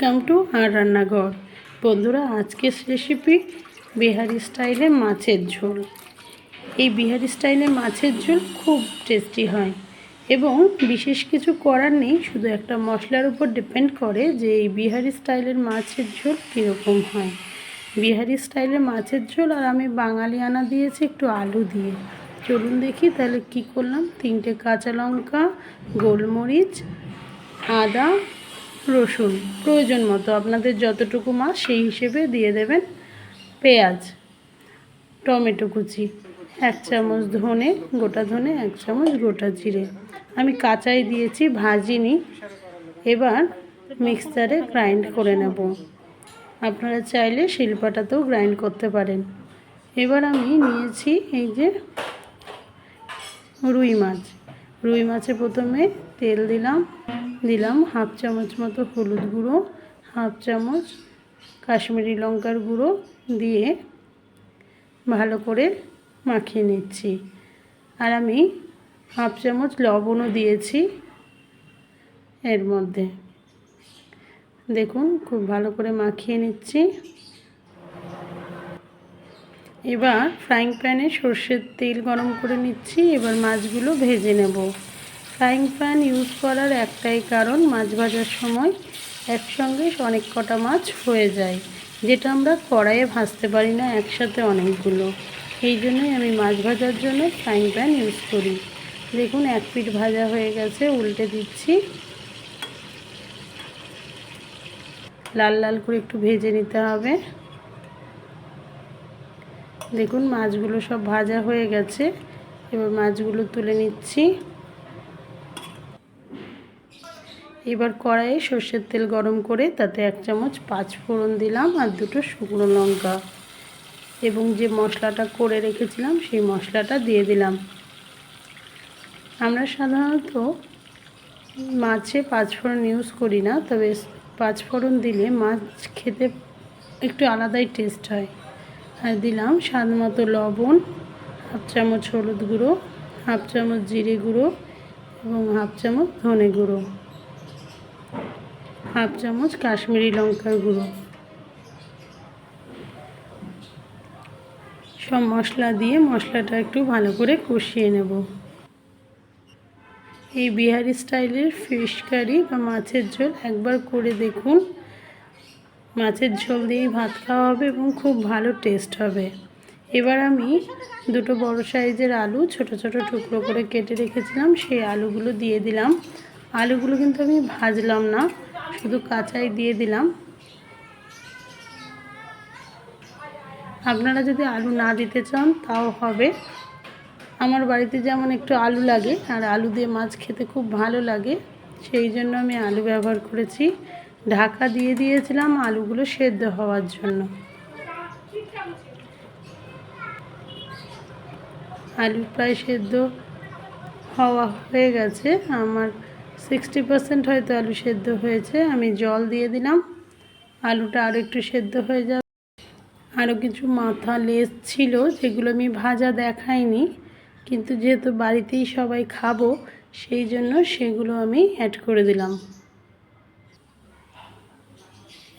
Welcome to আর রান্নাঘর। বন্ধুরা, আজকের রেসিপি বিহারি স্টাইলে মাছের ঝোল। এই বিহারি স্টাইলে মাছের ঝোল খুব টেস্টি হয় এবং বিশেষ কিছু করার নেই, শুধু একটা মশলার উপর ডিপেন্ড করে যে এই বিহারি স্টাইলের মাছের ঝোল কীরকম হয়। বিহারি স্টাইলের মাছের ঝোল, আর আমি বাঙালি আনা দিয়েছি একটু আলু দিয়ে। চলুন দেখি তাহলে কি করলাম। তিনটে কাঁচা লঙ্কা, গোলমরিচ, আদা রসুন। প্রয়োজন মতো আপনাদের যতটুকু মাছ সেই হিসেবে দিয়ে দেবেন পেঁয়াজ, টমেটো কুচি, এক চামচ ধনে, গোটা ধনে, এক চামচ গোটা জিরে। আমি কাঁচাই দিয়েছি, ভাজিনি। এবার মিক্সচারে গ্রাইন্ড করে নেব। আপনারা চাইলে শিলপাটাতেও গ্রাইন্ড করতে পারেন। এবার আমি নিয়েছি এই যে রুই মাছ। রুই মাছে প্রথমে তেল দিলাম দিলাম হাফ চামচ মতো হলুদ গুঁড়ো, হাফ চামচ কাশ্মীরি লঙ্কার গুঁড়ো দিয়ে ভালো করে মাখিয়ে নিচ্ছি। আর আমি হাফ চামচ লবণও দিয়েছি এর মধ্যে। দেখুন, খুব ভালো করে মাখিয়ে নিচ্ছি। এবার ফ্রাইং প্যানে সর্ষের তেল গরম করে নিচ্ছি, এবার মাছগুলো ভেজে নেব। ফ্রাইং প্যান ইউজ করার একটাই কারণ, মাছ ভাজার সময় একসঙ্গে অনেক কটা মাছ হয়ে যায়, যেটা আমরা কড়াইয়ে ভাজতে পারি না একসাথে অনেকগুলো। এই জন্যই আমি মাছ ভাজার জন্য ফ্রাইং প্যান ইউজ করি। দেখুন, এক পিঠ ভাজা হয়ে গেছে, উল্টে দিচ্ছি। লাল লাল করে একটু ভেজে নিতে হবে। দেখুন, মাছগুলো সব ভাজা হয়ে গেছে। এবার মাছগুলো তুলে নিচ্ছি। এবার কড়াইয়ে সর্ষের তেল গরম করে তাতে এক চামচ পাঁচ ফোড়ন দিলাম আর দুটো শুকনো লঙ্কা। এবং যে মশলাটা করে রেখেছিলাম, সেই মশলাটা দিয়ে দিলাম। আমরা সাধারণত মাছে পাঁচফোড়ন ইউজ করি না, তবে পাঁচফোড়ন দিলে মাছ খেতে একটু আলাদাই টেস্ট হয়। আর দিলাম স্বাদ মতো লবণ, হাফ চামচ হলুদ গুঁড়ো, হাফ চামচ জিরে গুঁড়ো এবং হাফ চামচ ধনে গুঁড়ো। হাফ চামচ কাশ্মীরি লঙ্কার গুঁড়ো। সব মশলা দিয়ে মশলাটা একটু ভালো করে কষিয়ে নেব। এই বিহারি স্টাইলের ফিশ কারি বা মাছের ঝোল একবার করে দেখুন। মাছের ঝোল দিয়েই ভাত খাওয়া হবে এবং খুব ভালো টেস্ট হবে। এবার আমি দুটো বড় সাইজের আলু ছোট ছোট টুকরো করে কেটে রেখেছিলাম, সেই আলুগুলো দিয়ে দিলাম। আলুগুলো কিন্তু আমি ভাজলাম না, শুধু কাঁচাই দিয়ে দিলাম। আপনারা যদি আলু না দিতে চান, তাও হবে। আমার বাড়িতে যেমন একটু আলু লাগে, আর আলু দিয়ে মাছ খেতে খুব ভালো লাগে, সেই জন্য আমি আলু ব্যবহার করেছি। ঢাকা দিয়ে দিয়েছিলাম আলুগুলো সেদ্ধ হওয়ার জন্য। আলু প্রায় সেদ্ধ হওয়া হয়ে গেছে। আমার সিক্সটি পার্সেন্ট হয়তো আলু সেদ্ধ হয়েছে। আমি জল দিয়ে দিলাম। আলুটা আরও একটু সেদ্ধ হয়ে যাবে। আরও কিছু মাথা লেস ছিল, যেগুলো আমি ভাজা দেখাইনি। কিন্তু যেহেতু বাড়িতেই সবাই খাব, সেই জন্য সেগুলো আমি অ্যাড করে দিলাম।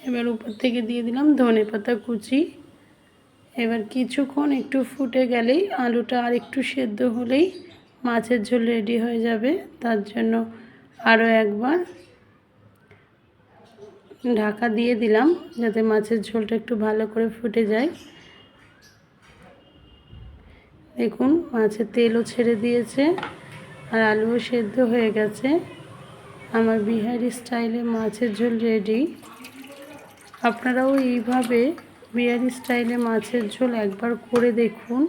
এবার উপর থেকে দিয়ে দিলাম ধনে পাতা কুচি। এবার কিছুক্ষণ একটু ফুটে গেলেই আলুটা আর একটু সেদ্ধ হলেই মাছের ঝোল রেডি হয়ে যাবে। তার জন্য আরও একবার ঢাকা দিয়ে দিলাম যাতে মাছের ঝোলটা একটু ভালো করে ফুটে যায়। দেখুন, মাছের তেলও ছেড়ে দিয়েছে আর আলুও সেদ্ধ হয়ে গেছে। আমার বিহারি স্টাইলে মাছের ঝোল রেডি। আপনারাও এইভাবে বিহারি স্টাইলে মাছের ঝোল একবার করে দেখুন।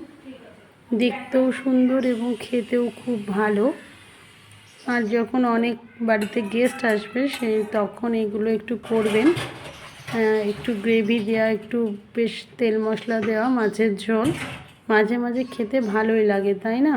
দেখতেও সুন্দর এবং খেতেও খুব ভালো। আর যখন অনেক বাড়িতে গেস্ট আসবে সেই তখন এগুলো একটু করবেন। একটু গ্রেভি দেওয়া একটু বেশ তেল মশলা দেওয়া মাছের ঝোল। মাঝে মাঝে খেতে ভালোই লাগে, তাই না?